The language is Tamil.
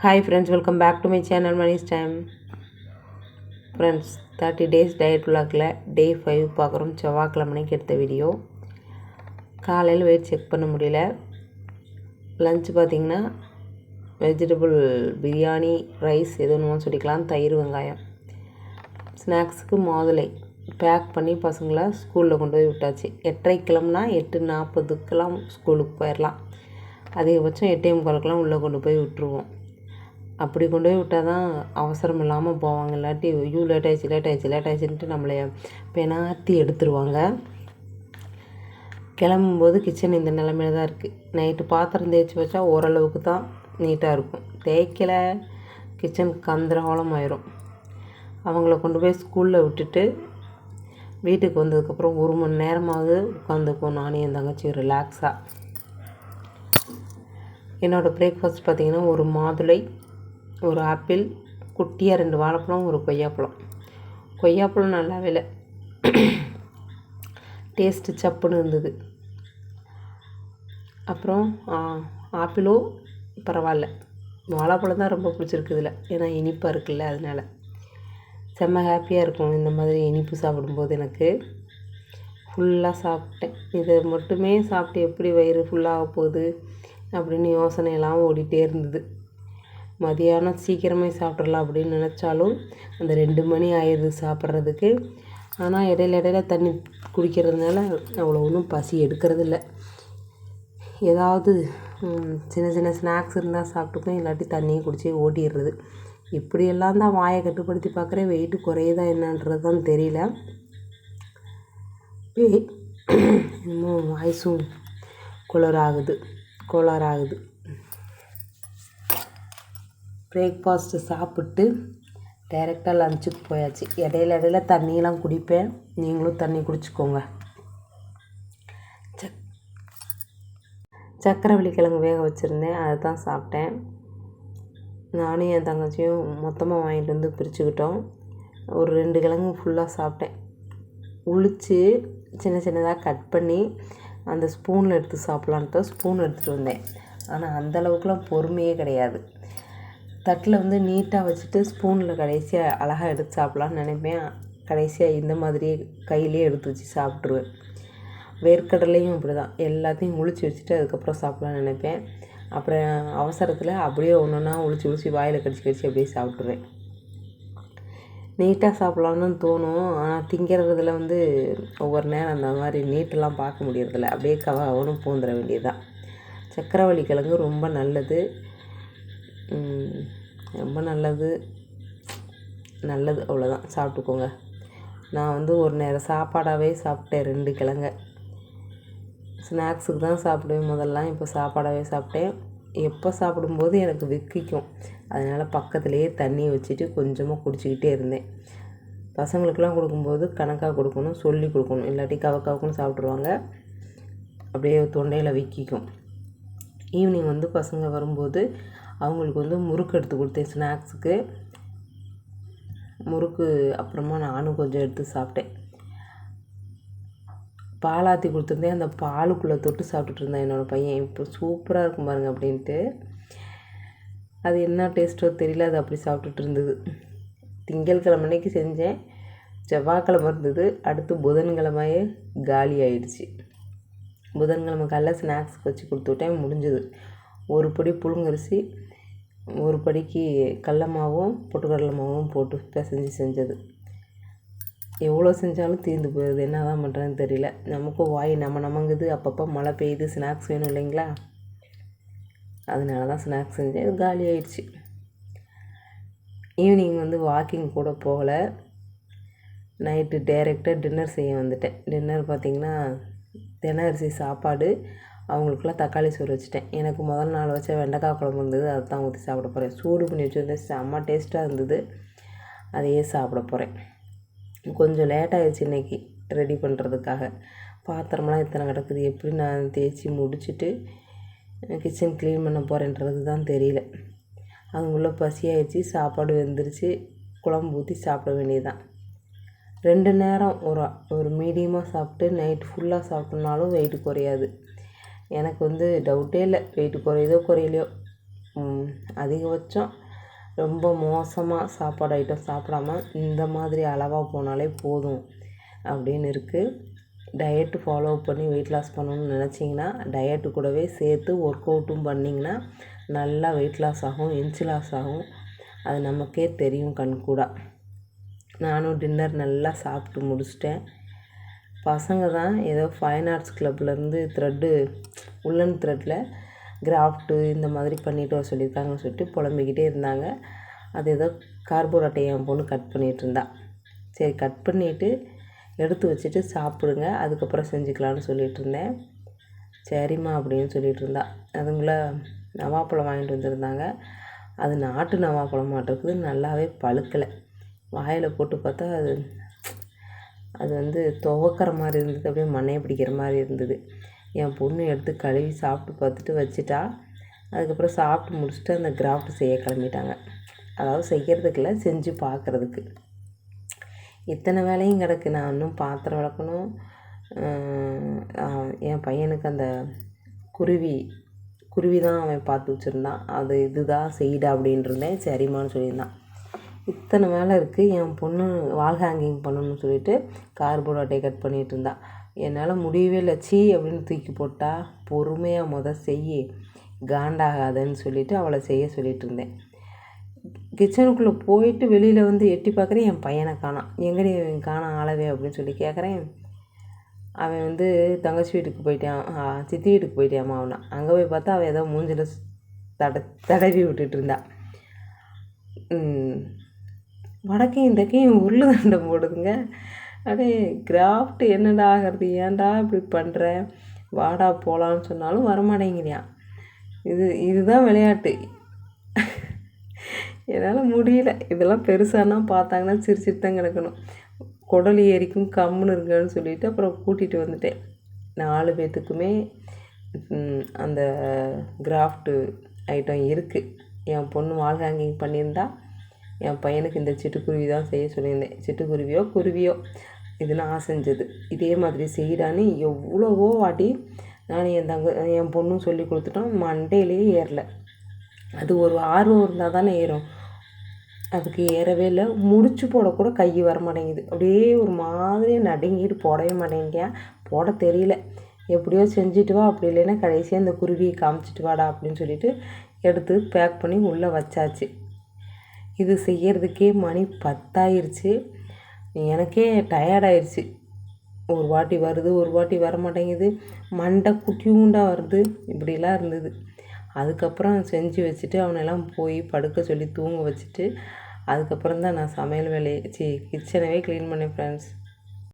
Hi friends welcome back to my channel Mani's time friends thirty days diet விளாக்கில் day five பார்க்குறோம். செவ்வாய்க்கிழமைக்கு எடுத்த வீடியோ காலையில் வெயிட் செக் பண்ண முடியல. லஞ்ச் பார்த்திங்கன்னா வெஜிடபிள் பிரியாணி ரைஸ் எது ஒன்று சொல்லிக்கலாம். தயிர் வெங்காயம். ஸ்நாக்ஸுக்கு மாதுளை பேக் பண்ணி பசங்களை ஸ்கூலில் கொண்டு போய் விட்டாச்சு. எட்டரை கிளம்புனா எட்டு நாற்பதுக்கெல்லாம் ஸ்கூலுக்கு போயிடலாம் அதிகபட்சம் எட்டே முக்காலுக்கெல்லாம் உள்ளே கொண்டு போய் விட்டுருவோம். அப்படி கொண்டு போய் விட்டால் தான் அவசரம் இல்லாமல் போவாங்க. இல்லாட்டி ஐயோ லேட் ஆயிடுச்சு லேட் ஆயிடுச்சு லேட் ஆயிடுச்சுன்ட்டு நம்மளை பெனாத்தி எடுத்துருவாங்க. கிளம்பும்போது கிச்சன் இந்த நிலமையில தான் இருக்குது நைட்டு பாத்திரம் தேய்ச்சி வச்சா ஓரளவுக்கு தான் நீட்டாக இருக்கும். தேய்க்கலை கிச்சன் கந்தரகோலம் ஆயிரும். அவங்கள கொண்டு போய் ஸ்கூலில் விட்டுட்டு வீட்டுக்கு வந்ததுக்கப்புறம் ஒரு மணி நேரமாவது உட்காந்துக்குவோம் நானும் என் தங்கச்சி ரிலாக்ஸாக என்னோடய பிரேக்ஃபாஸ்ட் பார்த்திங்கன்னா ஒரு மாதுளை ஒரு ஆப்பிள் குட்டியாக ரெண்டு வாழைப்பழம் ஒரு கொய்யாப்பழம். கொய்யாப்பழம் நல்லாவே இல்லை. டேஸ்ட்டு சப்புன்னு இருந்தது. அப்புறம் ஆப்பிளும் பரவாயில்ல. வாழைப்பழம் தான் ரொம்ப பிடிச்சிருக்கு இதில் ஏன்னா இனிப்பாக இருக்குல்ல அதனால். செம்ம ஹாப்பியாக இருக்கும். இந்த மாதிரி இனிப்பு சாப்பிடும்போது எனக்கு. ஃபுல்லாக சாப்பிட்டேன். இதை மட்டுமே சாப்பிட்டு எப்படி வயிறு ஃபுல்லாக போகுது அப்படின்னு யோசனையெல்லாம் ஓடிட்டே இருந்தது. மதியானம் சீக்கிரமே சாப்பிட்றலாம் அப்படின்னு நினச்சாலும் அந்த ரெண்டு மணி ஆயிடுது சாப்பிட்றதுக்கு. ஆனால் இடையில இடையில தண்ணி குடிக்கிறதுனால அவ்வளோ ஒன்றும் பசி எடுக்கிறதில்ல ஏதாவது சின்ன சின்ன ஸ்நாக்ஸ் இருந்தால் சாப்பிட்டுக்கும் இல்லாட்டி தண்ணியை குடிச்சே ஓட்டிடுறது. இப்படியெல்லாம் தான் வாயை கட்டுப்படுத்தி பார்க்குறேன் வெயிட்டு குறையுதா என்னன்றது தான் தெரியல. இன்னும் வாய்ஸும் குளராகுது கோளாறாகுது பிரேக்ஃபாஸ்ட்டு சாப்பிட்டு டைரெக்டாக லஞ்சுக்கு போயாச்சு. இடையில இடையில தண்ணியெலாம் குடிப்பேன். நீங்களும் தண்ணி குடிச்சிக்கோங்க. சக் சக்கரவள்ளி கிழங்கு வேக வச்சுருந்தேன். அதை தான் சாப்பிட்டேன். நானும் என் தங்கச்சியும் மொத்தமாக வாங்கிட்டு வந்து பிரிச்சுக்கிட்டோம். ஒரு ரெண்டு கிழங்கு ஃபுல்லாக சாப்பிட்டேன். உளித்து சின்ன சின்னதாக கட் பண்ணி அந்த ஸ்பூனில் எடுத்து சாப்பிட்லான்ட்டு ஸ்பூன் எடுத்துகிட்டு வந்தேன். ஆனால் அந்தளவுக்குலாம் பொறுமையே கிடையாது. தட்டில் வந்து நீட்டாக வச்சுட்டு ஸ்பூனில் கடைசியாக அழகாக எடுத்து சாப்பிட்லான்னு நினைப்பேன். கடைசியாக இந்த மாதிரியே கையிலே எடுத்து வச்சு சாப்பிட்ருவேன். வேர்க்கடலையும் அப்படி தான் எல்லாத்தையும் முழிச்சு வச்சுட்டு அதுக்கப்புறம் சாப்பிட்லான்னு நினைப்பேன். அப்புறம் அவசரத்தில் அப்படியே ஒன்று ஒன்றா உளிச்சு உளிச்சு வாயில் கடிச்சு கடிச்சு அப்படியே சாப்பிட்ருவேன். நீட்டாக சாப்பிட்லான்னு தோணும். ஆனால் திங்கிறதுல வந்து ஒவ்வொரு நேரம் அந்த மாதிரி நீட்டெல்லாம் பார்க்க முடியறதில்ல. அப்படியே கவாவனும் பூந்துட வேண்டியதுதான். சக்கரவள்ளி கிழங்கு ரொம்ப நல்லது. ரொம்ப நல்லது. நல்லது அவ்வளோதான் சாப்பிட்டுக்கோங்க. நான் வந்து ஒரு நேரம் சாப்பாடாகவே சாப்பிட்டேன் ரெண்டு கிழங்க. ஸ்நாக்ஸுக்கு தான் சாப்பிடுவேன் முதல்லாம் இப்போ சாப்பாடாகவே சாப்பிட்டேன். எப்போ சாப்பிடும்போது எனக்கு விக்கிக்கும். அதனால் பக்கத்துலேயே தண்ணியை வச்சுட்டு கொஞ்சமாக குடிச்சிக்கிட்டே இருந்தேன். பசங்களுக்கெலாம் கொடுக்கும்போது கணக்காக கொடுக்கணும் சொல்லி கொடுக்கணும். இல்லாட்டி கவக்காவுக்குன்னு சாப்பிட்ருவாங்க அப்படியே தொண்டையில் விக்கிக்கும். ஈவினிங் வந்து பசங்க வரும்போது அவங்களுக்கு வந்து முறுக்கு எடுத்து கொடுத்தேன் ஸ்நாக்ஸுக்கு. முறுக்கு அப்புறமா நானும் கொஞ்சம் எடுத்து சாப்பிட்டேன். பாலாத்தி கொடுத்துருந்தேன். அந்த பாலுக்குள்ளே தொட்டு சாப்பிட்டுட்டு இருந்தேன் என்னோடய பையன். இப்போ சூப்பராக இருக்கும் பாருங்க அப்படின்ட்டு. அது என்ன டேஸ்ட்டோ தெரியல. அது அப்படி சாப்பிட்டுட்டு இருந்தது. திங்கட்கிழமை அன்னைக்கு செஞ்சேன். செவ்வாய்க்கிழமை இருந்தது. அடுத்து புதன்கிழமையே காலி ஆயிடுச்சு. புதன்கிழமை காலைல ஸ்நாக்ஸ் வச்சு கொடுத்து விட்டேன். முடிஞ்சது. ஒரு படி புழுங்கரிசி ஒரு படிக்கு கடல மாவும் பொட்டுக்கடலை மாவும் போட்டு பிசைஞ்சு செஞ்சது. எவ்வளோ செஞ்சாலும் தீர்ந்து போயிடுது. என்ன தான் பண்ணுறதுன்னு தெரியல. நமக்கும் வாய் நம்ம நமங்குது. அப்பப்போ மழை பெய்யுது. ஸ்நாக்ஸ் வேணும் இல்லைங்களா? அதனால தான் ஸ்நாக்ஸ் செஞ்சேன். காலி ஆயிடுச்சு. ஈவினிங் வந்து வாக்கிங் கூட போகலை. நைட்டு டைரெக்டாக டின்னர் செய்ய வந்துட்டேன். டின்னர் பார்த்திங்கன்னா தினரிசி சாப்பாடு அவங்களுக்குலாம் தக்காளி சோறு வச்சுட்டேன். எனக்கு முதல் நாள் வச்ச வெண்டைக்காய் குழம்பு இருந்தது. அதை தான் ஊற்றி சாப்பிட போகிறேன் சூடு பண்ணி வச்சுருந்தேன். செம்ம டேஸ்ட்டாக இருந்தது. அதையே சாப்பிட போகிறேன் கொஞ்சம் லேட்டாகிடுச்சு இன்றைக்கி ரெடி பண்ணுறதுக்காக பாத்திரம்லாம் இத்தனை கிடக்குது? எப்படி நான் தேய்ச்சி முடிச்சுட்டு கிச்சன் க்ளீன் பண்ண போகிறேன்றது தான் தெரியல. அதுக்குள்ளே பசியாகிடுச்சு சாப்பாடு வெந்துருச்சு. குழம்பு ஊற்றி சாப்பிட வேண்டியதுதான். ரெண்டு நேரம் ஒரு ஒரு மீடியமாக சாப்பிட்டு நைட் ஃபுல்லாக சாப்பிட்டோம்னாலும் வெயிட் குறையாது. எனக்கு வந்து டவுட்டே இல்லை. வெயிட்டு குறையுதோ குறையிலையோ. அதிகபட்சம் ரொம்ப மோசமாக சாப்பாடு ஐட்டம் சாப்பிடாம இந்த மாதிரி அளவாக போனாலே போதும் அப்படின்னு இருக்குது டயட்டு ஃபாலோ பண்ணி வெயிட் லாஸ் பண்ணணும்னு நினச்சிங்கன்னா டயட்டு கூடவே சேர்த்து ஒர்க் அவுட்டும் பண்ணிங்கன்னா நல்லா வெயிட் லாஸ் ஆகும் இன்ச்சு லாஸ் ஆகும். அது நமக்கே தெரியும் கண் கூட. நானும் டின்னர் நல்லா சாப்பிட்டு முடிச்சிட்டேன். பசங்க தான் ஏதோ ஃபைன் ஆர்ட்ஸ் கிளப்லேருந்து த்ரெட்டு உள்ளன் த்ரெட்டில் கிராஃப்ட்டு இந்த மாதிரி பண்ணிட்டு வர சொல்லியிருக்காங்கன்னு சொல்லிட்டு புலம்பிக்கிட்டே இருந்தாங்க. அது ஏதோ கார்போர்ட் அட்டையை என் பொண்ணு கட் பண்ணிகிட்டு இருந்தா. சரி கட் பண்ணிவிட்டு எடுத்து வச்சுட்டு சாப்பிடுங்க அதுக்கப்புறம் செஞ்சுக்கலான்னு சொல்லிட்டு இருந்தேன். சரிம்மா அப்படின்னு சொல்லிகிட்டு இருந்தா. அதுங்கள நவாப்பழம் வாங்கிட்டு வந்திருந்தாங்க. அது நாட்டு நவாப்பழம் மாட்டிருக்குது நல்லாவே பழுக்கலை. வாயில் போட்டு பார்த்தா அது அது வந்து துவக்கிற மாதிரி இருந்தது அப்படியே மண்ணையை பிடிக்கிற மாதிரி இருந்தது. என் பொண்ணு எடுத்து கழுவி சாப்பிட்டு பார்த்துட்டு வச்சுட்டா. அதுக்கப்புறம் சாப்பிட்டு முடிச்சுட்டு அந்த கிராஃப்ட் செய்ய கிளம்பிட்டாங்க. அதாவது செய்கிறதுக்கு இல்லை செஞ்சு பார்க்குறதுக்கு. இத்தனை வேலையும் கிடக்கு. நான் இன்னும் பாத்திரம் விளக்கணும். என் பையனுக்கு அந்த குருவி குருவி தான் அவன் பார்த்து வச்சுருந்தான். அது இதுதான் செய்டா அப்படின்னு இருந்தேன். சரிம்மான்னு சொல்லியிருந்தான். இத்தனை வேலை இருக்குது என் பொண்ணு வால் ஹேங்கிங் பண்ணணும்னு சொல்லிட்டு கார்போர்ட் அட்டையை கட் பண்ணிகிட்டு இருந்தான் என்னால் முடியவே இல்லை. சீ அப்படின்னு தூக்கி போட்டால் பொறுமையாக மொதல் செய்ய காண்டாகாதன்னு சொல்லிவிட்டு அவளை செய்ய சொல்லிகிட்டு இருந்தேன். கிச்சனுக்குள்ளே போயிட்டு வெளியில் வந்து எட்டி பார்க்குறேன் என் பையனை காணாம். எங்கடி காணாம் ஆளவே அப்படின்னு சொல்லி கேட்குறேன் அவன் வந்து தங்கச்சி வீட்டுக்கு போயிட்டான். சித்தி வீட்டுக்கு போயிட்டான் அவனை. அங்கே போய் பார்த்தா அவன் ஏதோ மூஞ்சில் தட தடவி விட்டுட்டு இருந்தான் வடக்கையும் தெற்கையும் உருளை தண்டம் போடுதுங்க. அடே கிராஃப்ட் என்னடா ஆகிறது ஏன்டா இப்படி பண்ணுற வாடா போகலான்னு சொன்னாலும் வரமாட்டேங்கிறான் இது இதுதான் விளையாட்டு. என்னால் முடியல. இதெல்லாம் பெருசானா பார்த்தாங்கன்னா சிரிச்சிட்டு தான் கிடக்கணும். குடல் ஏறிக்கும் கம்முன்னு இருங்கன்னு சொல்லிவிட்டு அப்புறம் கூட்டிகிட்டு வந்துட்டேன். நாலு பேர்த்துக்குமே அந்த கிராஃப்ட்டு ஐட்டம் இருக்குது என் பொண்ணு வால் ஹேங்கிங் பண்ணியிருந்தா என் பையனுக்கு இந்த சிட்டுக்குருவி தான் செய்ய சொல்லியிருந்தேன். சிட்டுக்குருவியோ குருவியோ இது நான் செஞ்சது. இதே மாதிரி செய்டான்னு எவ்வளவோ வாட்டி நான் என் தங்க என் பொண்ணும் சொல்லி கொடுத்துட்டோம். மண்டையிலேயே ஏறல. அது ஒரு ஆர்வம் இருந்தால் தானே ஏறும். அதுக்கு ஏறவே இல்லை. முடிச்சு போடக்கூட கை வர மாட்டேங்குது. அப்படியே ஒரு மாதிரி நடுங்கிட்டு போடவே மாட்டேங்க போட தெரியல. எப்படியோ செஞ்சுட்டு வா. அப்படி இல்லைன்னா கடைசியாக இந்த குருவியை காமிச்சிட்டு வாடா அப்படின்னு சொல்லிட்டு எடுத்து பேக் பண்ணி உள்ளே வச்சாச்சு. இது செய்கிறதுக்கே மணி பத்தாயிருச்சு. எனக்கே டயர்டாயிருச்சு. ஒரு வாட்டி வருது ஒரு வாட்டி வர மாட்டேங்குது மண்டை குட்டியூண்டா வருது. இப்படிலாம் இருந்தது. அதுக்கப்புறம் செஞ்சு வச்சுட்டு அவனெல்லாம் போய் படுக்க சொல்லி தூங்க வச்சுட்டு அதுக்கப்புறம் தான் நான் சமையல் வேலையை சி கிச்சனவே க்ளீன் பண்ணேன் ஃப்ரெண்ட்ஸ்